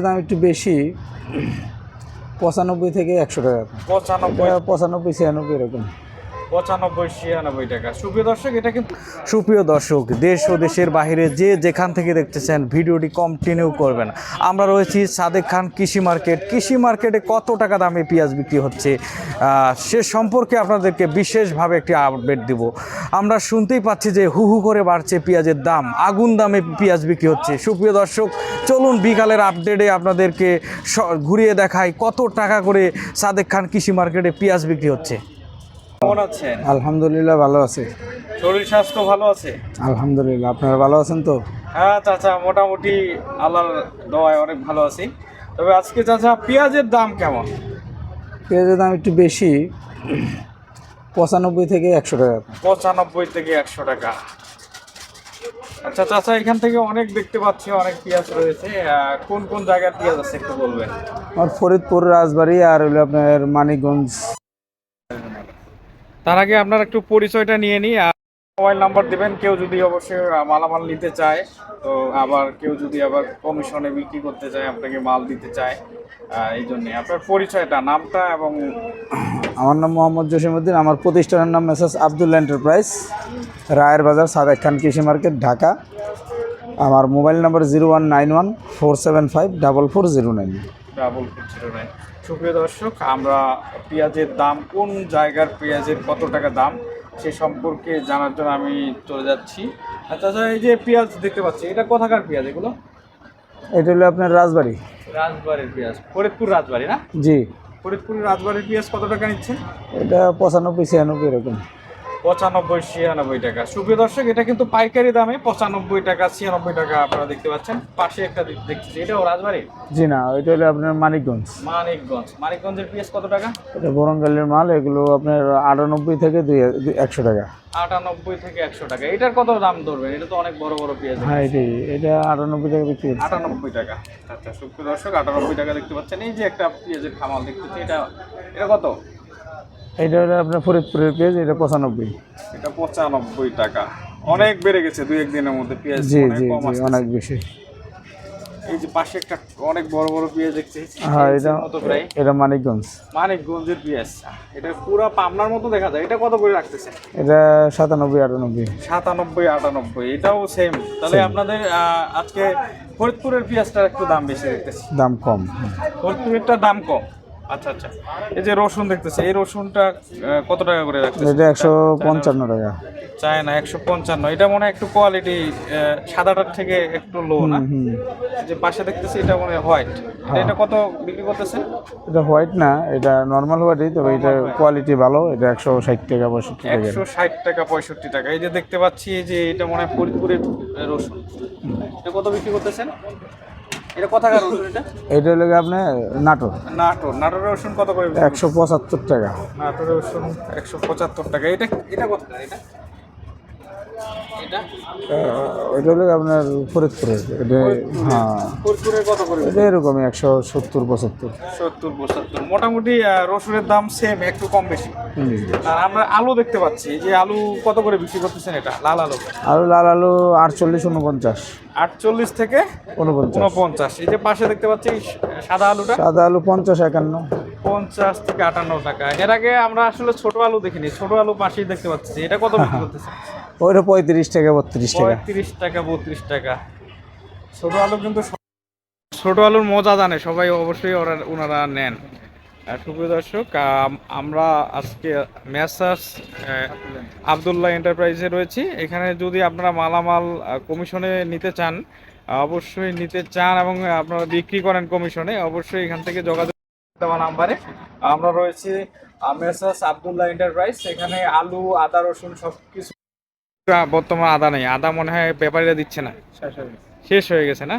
দাম একটু বেশি পঁচানব্বই থেকে একশো টাকা। পঁচানব্বই। পঁচানব্বই ছিয়ানব্বই এরকম। পঁচানব্বই, ছিয়ানব্বই টাকা। সুপ্রিয় দর্শক, এটা কিন্তু সুপ্রিয় দর্শক, দেশ ও দেশের বাইরে যে যেখান থেকে দেখতেছেন, ভিডিওটি কন্টিনিউ করবেন। আমরা রয়েছি সাদেক খান কৃষি মার্কেট। কৃষি মার্কেটে কত টাকা দামে পেঁয়াজ বিক্রি হচ্ছে? সে সম্পর্কে আপনাদেরকে বিশেষভাবে একটি আপডেট দিব। আমরা শুনতেই পাচ্ছি যে হু হু করে বাড়ছে পেঁয়াজের দাম। আগুন দামে পেঁয়াজ বিক্রি হচ্ছে। সুপ্রিয় দর্শক, চলুন বিকালের আপডেটে আপনাদেরকে ঘুরিয়ে দেখাই কত টাকা করে সাদেক খান কৃষি মার্কেটে পেঁয়াজ বিক্রি হচ্ছে। কেমন আছেন? আলহামদুলিল্লাহ ভালো আছে। শরীর স্বাস্থ্য ভালো আছে? আলহামদুলিল্লাহ আপনারা ভালো আছেন তো? হ্যাঁ চাচা মোটামুটি আল্লাহর দোয়ায় অনেক ভালো আছি। তবে আজকে চাচা পেঁয়াজের দাম কেমন? পেঁয়াজের দাম একটু বেশি পঁচানব্বই থেকে একশো টাকা। পঁচানব্বই থেকে একশো টাকা। আচ্ছা চাচা এখান থেকে অনেক দেখতে পাচ্ছি অনেক পেঁয়াজ রয়েছে। কোন কোন জায়গার পেঁয়াজ আছে একটু বলবেন? আমার ফরিদপুর রাজবাড়ি আর হলো আপনার মানিকগঞ্জ তার আগে আপনার একটু পরিচয়টা নিয়ে নিই। আর মোবাইল নাম্বার দিবেন কেউ যদি অবশ্যই মালামাল নিতে চায় তো আবার কেউ যদি আবার কমিশনে বিক্রি করতে চায় আপনাকে মাল দিতে চায় এই জন্যে। আপনার পরিচয়টা নামটা এবং আমার নাম মোহাম্মদ জসিমউদ্দিন আমার প্রতিষ্ঠানের নাম মেসাস আবদুল্লা এন্টারপ্রাইজ রায়ের বাজার সাদেক খান কৃষি মার্কেট ঢাকা। আমার mobile number zero one nine one four seven five double four zero nine. Double zero nine সুপ্রিয় দর্শক আমরা পেঁয়াজের দাম কোন জায়গার পেঁয়াজের কত টাকা দাম সে সম্পর্কে জানার জন্য আমি চলে যাচ্ছি। আচ্ছা আচ্ছা এই যে পেঁয়াজ দেখতে পাচ্ছি এটা কোথাকার পেঁয়াজ এগুলো? এটা হলো আপনার রাজবাড়ি। রাজবাড়ির পেঁয়াজ ফরিদপুর রাজবাড়ি না? জি। ফরিদপুরের রাজবাড়ির পেঁয়াজ কত টাকা নিচ্ছেন? এটা পঁচানব্বই ছিয়ানব্বই এরকম। পঁচানব্বই ছিয়ানব্বই টাকা। সুপ্রিয় দর্শক এটা কিন্তু পাইকারি দামে পঁচানব্বই টাকা ছিয়ানব্বই টাকা আপনারা দেখতে পাচ্ছেন। পাশে একটা দেখ- দেখতেছি এটাও রাজবাড়ি? জি না ওইটা হলো আপনার মানিকগঞ্জ। মানিকগঞ্জ। মানিকগঞ্জের পেঁয়াজ কত টাকা? এটা বরঙ্গালের মাল এগুলো আপনার আটানব্বই থেকে দুই একশো টাকা। আটানব্বই থেকে একশো টাকা। এটার কত দাম ধরবেন? এটা তো অনেক বড় বড় পেঁয়াজ হ্যাঁ এটাই এটা আটানব্বই টাকা বিক্রি আটানব্বই টাকা। আচ্ছা সুপ্রিয় দর্শক আটানব্বই টাকা দেখতে পাচ্ছেন। এই যে একটা পেঁয়াজের খামাল দেখতেছি এটা এটা কত? এটা হলো আপনার ফরিদপুরের পেঁয়াজ এটা পঁচানব্বই। এটা পঁচানব্বই টাকা। অনেক বেড়ে গেছে দুই একদিনের মধ্যে পেঁয়াজ জি জি অনেক বেশি। এই যে পাশে একটা অনেক বড় বড় পেঁয়াজ দেখছি। হ্যাঁ এটা এটা মানিকগঞ্জ। মানিকগঞ্জের পেঁয়াজ। এটা পুরো পাবনার মতো দেখা যায়। এটা কত করে রাখতেছে? এটা সাতানব্বই আটানব্বই। সাতানব্বই আটানব্বই এটাও সেম তাহলে আপনাদের আজকে ফরিদপুরের পেঁয়াজটার একটু দাম বেশি দেখতেছি। দাম কম। ফরিদপুরেরটা দাম কম। আচ্ছা আচ্ছা। এই যে রসুন দেখতেছি এই রসুনটা কত টাকা করে রাখতেছে এটা একশো পঞ্চান্ন টাকা। চায় না একশো পঞ্চান্ন। এটা মনে হয় একটু কোয়ালিটি সাদাটার থেকে একটু লো না? যে পাশে দেখতেছি এটা মনে হয় হোয়াইট এটা কত বিক্রি করতেছে এটা হোয়াইট না এটা নর্মাল হোয়াইটই তবে এটা কোয়ালিটি ভালো। এটা একশো ষাট টাকা পঁয়ষট্টি টাকা। একশো ষাট টাকা পঁয়ষট্টি টাকা। এই যে দেখতে পাচ্ছি যে এটা মনে হয় ফরিদপুরের রসুন। এটা কত বিক্রি করতেছেন? এটা কোথাকার রসুন এটা? এটা হলো আপনি নাটোর। নাটোর। নাটোরের রসুন কত করে একশো পঁচাত্তর টাকা। নাটোরের রসুন একশো পঁচাত্তর টাকা। এটা এটা কত এটা এটা? হলো আপনার ফরিদপুরের। এটা হ্যাঁ। এটা এরকমই একশো সত্তর পঁচাত্তর। সত্তর পঁচাত্তর। মোটামুটি রসুনের দাম সেম একটু কম বেশি। আর আমরা আলু দেখতে পাচ্ছি। যে আলু কত করে বিক্রি করতেছেন এটা? লাল আলু। আলু লাল আলু আটচল্লিশ উনপঞ্চাশ। আটচল্লিশ থেকে উনপঞ্চাশ। এই যে পাশে দেখতে পাচ্ছি সাদা আলুটা? সাদা আলু পঞ্চাশ একান্ন। পঞ্চাশ থেকে আটান্ন টাকা। এর আগে আমরা আসলে ছোট আলু দেখিনি। ছোট আলু পাশেই দেখতে পাচ্ছি। এটা কত বিক্রি করতেছে ওইটা পঁয়ত্রিশ টাকা, বত্রিশ টাকা। পঁয়ত্রিশ টাকা, বত্রিশ টাকা। ছোট আলু কিন্তু ছোট আলুর মজা জানে, সবাই অবশ্যই ওরা ওনারা নেন। সুপ্রিয় দর্শক আমরা আজকে মেসার্স আবদুল্লাহ এন্টারপ্রাইজে রয়েছি। এখানে যদি আপনারা মালামাল কমিশনে নিতে চান, অবশ্যই নিতে চান এবং আপনারা বিক্রি করেন কমিশনে, অবশ্যই এখান থেকে যোগাযোগ দেওয়া নাম্বারে। আমরা রয়েছি মেসার্স আবদুল্লাহ এন্টারপ্রাইজ। এখানে আলু, আদা, রসুন সব কিছু বর্তমান আদা নেই। আদা মনে হয় ব্যাপারীরা দিচ্ছে না। শেষ হয়ে গেছে। না?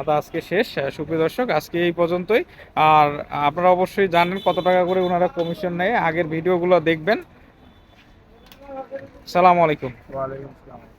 আদা আজকে শেষ। সুপ্রিয় দর্শক আজকে এই পর্যন্তই। আর আপনারা অবশ্যই জানেন কত টাকা করে ওনারা কমিশন নেয়। আগের ভিডিওগুলো দেখবেন। সালাম আলাইকুম। ওয়ালাইকুম আসসালাম।